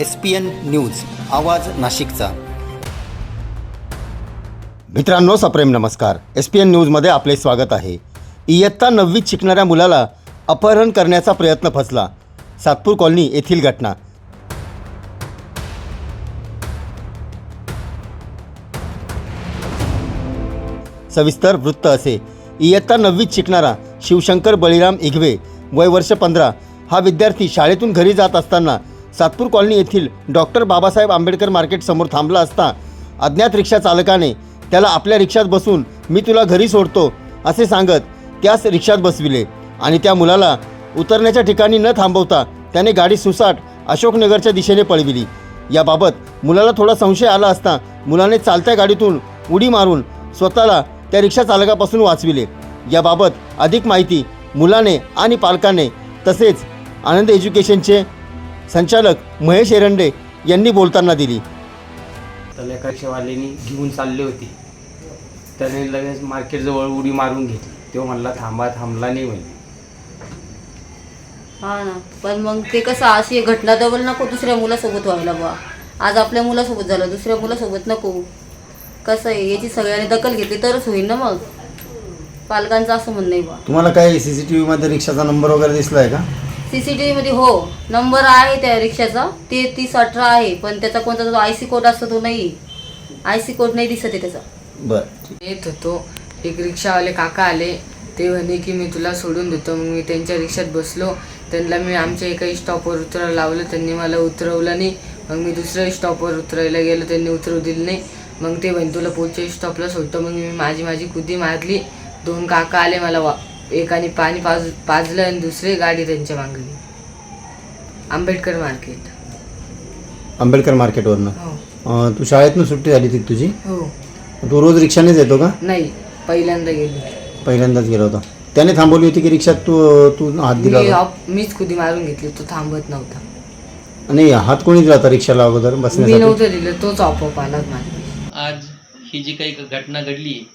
S P N news आवाज नाशिकचा. मित्रांनो सप्रेम नमस्कार. एस पी एन न्यूजमध्ये आपले स्वागत आहे. इयत्ता नववीत शिकणाऱ्या मुलाला अपहरण करण्याचा प्रयत्न फसला. सातपूर कॉलनी येथील घटना. सविस्तर वृत्त असे. इयत्ता नववीत शिकणारा शिवशंकर बळीराम इघवे वय वर्ष पंधरा. हा विद्यार्थी शाळेतून घरी जात असताना सातपूर कॉलनी येथील डॉक्टर बाबासाहेब आंबेडकर मार्केट समोर थांबला असता अज्ञात रिक्षा चालकाने त्याला आपल्या रिक्षात बसून मी तुला घरी सोडतो असे सांगत त्यास रिक्षात बसविले. आणि त्या मुलाला उतरण्याच्या ठिकाणी न थांबवता त्याने गाडी सुसाट अशोकनगरच्या दिशेने पळविली. याबाबत मुलाला थोडा संशय आला असता मुलाने चालत्या गाडीतून उडी मारून स्वतःला त्या रिक्षा चालकापासून वाचविले. याबाबत अधिक माहिती मुलाने आणि पालकाने तसेच आनंद एज्युकेशनचे संचालक महेश एरंडे यांनी बोलताना दिली. रिक्षावाल्यानी घेऊन चालले होते. त्याने लगेच मार्केटजवळ उडी मारून घेतली. तो म्हणला थांबा थांबला नाही म्हणे. हा ना पण मग ते कसं अशी घटना डबल नको दुसऱ्या मुलासोबत व्हायला बा आज आपल्या मुलासोबत झालं दुसऱ्या मुलासोबत नको. कसं आहे याची सगळ्यांनी दखल घेतली तरच होईल ना मग? पालकांचं असं म्हणणं आहे बा तुम्हाला काय सी सी टी व्हीमध्ये रिक्षाचा नंबर वगैरे दिसला आहे का? सी सी टी व्हीमध्ये हो नंबर आहे त्या रिक्षाचा. ते तीस अठरा आहे पण त्याचा कोणता जो आय सी कोड असतो तो नाही. आय सी कोड नाही दिसत आहे त्याचा. बरं. येत होतो. एक रिक्षावाले काका आले. ते म्हणे की मी तुला सोडून देतो. मग मी त्यांच्या रिक्षात बसलो. त्यांना मी आमच्या एका स्टॉपवर उतरायला लावलं. त्यांनी मला उतरवलं नाही. मग मी दुसऱ्या स्टॉपवर उतरायला गेलो. त्यांनी उतरवू दिलं नाही. मग ते म्हणे तुला पुढच्या स्टॉपला सोडतो. मग मी माझी माझी कुदी मारली. दोन काका आले मला वा एकाने पाणी पाज पाजलं आणि दुसरी गाडी त्यांच्या मागली आंबेडकर मार्केट. आंबेडकर मार्केटवरनं? हो. अं, तू शाळेतनं सुट्टी झाली ती तुझी? हो. तू रोज रिक्षानेच येतो का? नाही पहिल्यांदा गेली. पहिल्यांदाच गेला होता. त्याने थांबवली होती की रिक्षात तू तू हात दिला मी होता? ऑप- मीच कुदी मारून घेतली तो थांबत नव्हता. आणि हात कोणी दिला होता रिक्षाला अगोदर मी बसण्यासाठी नव्हतं दिलं तोच आपोआप आला माझ्या आज ही जी काही घटना घडली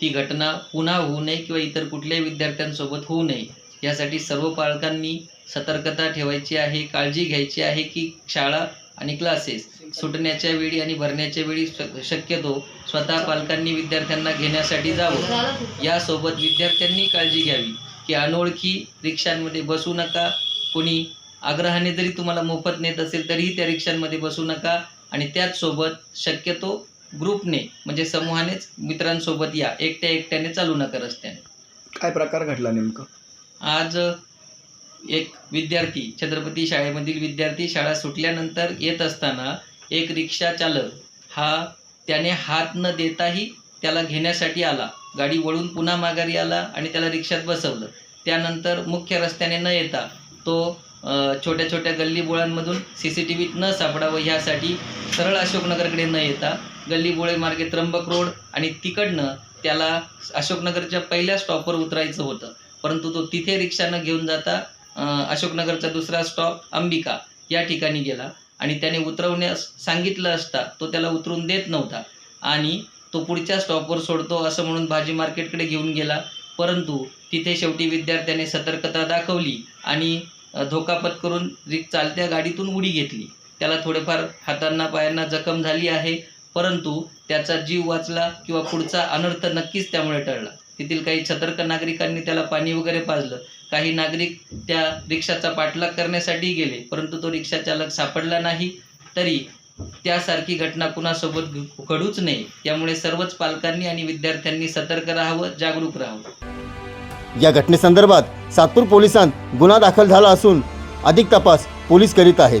ती घटना पुन्हा होऊ नये किंवा इतर कुठल्याही विद्यार्थ्यांसोबत होऊ नये यासाठी सर्व पालकांनी सतर्कता ठेवायची आहे काळजी घ्यायची आहे की शाळा आणि क्लासेस सुटण्याच्या वेळी आणि भरण्याच्या वेळी शक्यतो स्वतः पालकांनी विद्यार्थ्यांना घेण्यासाठी जावं. यासोबत विद्यार्थ्यांनी काळजी घ्यावी की अनोळखी रिक्षांमध्ये बसू नका. कोणी आग्रहाने जरी तुम्हाला मोफत नेत असेल तरीही त्या रिक्षांमध्ये बसू नका. आणि त्याचसोबत शक्यतो ग्रुपने म्हणजे समूहानेच मित्रांसोबत या एकट्या एकट्याने चालू नका रस्त्याने. काय प्रकार घडला नेमकं? आज एक विद्यार्थी छत्रपती शाळेमधील विद्यार्थी शाळा सुटल्यानंतर येत असताना एक रिक्षा चालक हा त्याने हात न देताही त्याला घेण्यासाठी आला. गाडी वळून पुन्हा माघारी आला आणि त्याला रिक्षात बसवलं. त्यानंतर मुख्य रस्त्याने न येता तो छोट्या छोट्या गल्लीबोळांमधून सी सी टी व्हीत न सापडावं ह्यासाठी सरळ अशोकनगरकडे न येता गल्लीबोळे मार्गे त्र्यंबक रोड आणि तिकडनं त्याला अशोकनगरच्या पहिल्या स्टॉपवर उतरायचं होतं. परंतु तो तिथे रिक्षानं घेऊन जाता अशोकनगरचा दुसरा स्टॉप अंबिका या ठिकाणी गेला आणि त्याने उतरवण्यास सांगितलं असता तो त्याला उतरून देत नव्हता आणि तो पुढच्या स्टॉपवर सोडतो असं म्हणून भाजी मार्केटकडे घेऊन गेला. परंतु तिथे शेवटी विद्यार्थ्याने सतर्कता दाखवली आणि धोकापत करून रिक चालत्या गाडीतून उडी घेतली. त्याला थोडेफार हातांना पायांना जखम झाली आहे. परंतु त्याचा जीव वाचला किंवा पुढचा अनर्थ नक्कीच त्यामुळे टळला. तेथील काही सतर्क नागरिकांनी त्याला पाणी वगैरे पाजलं. काही नागरिक त्या रिक्षाचा पाठलाग करण्यासाठी गेले परंतु तो रिक्षा चालक सापडला नाही तरी त्यासारखी घटना कुणासोबत घडूच नये. त्यामुळे सर्वच पालकांनी आणि विद्यार्थ्यांनी सतर्क राहावं जागरूक राहावं. या घटनेसंदर्भात सातपूर पोलिसांत गुन्हा दाखल झाला असून अधिक तपास पोलीस करीत आहेत.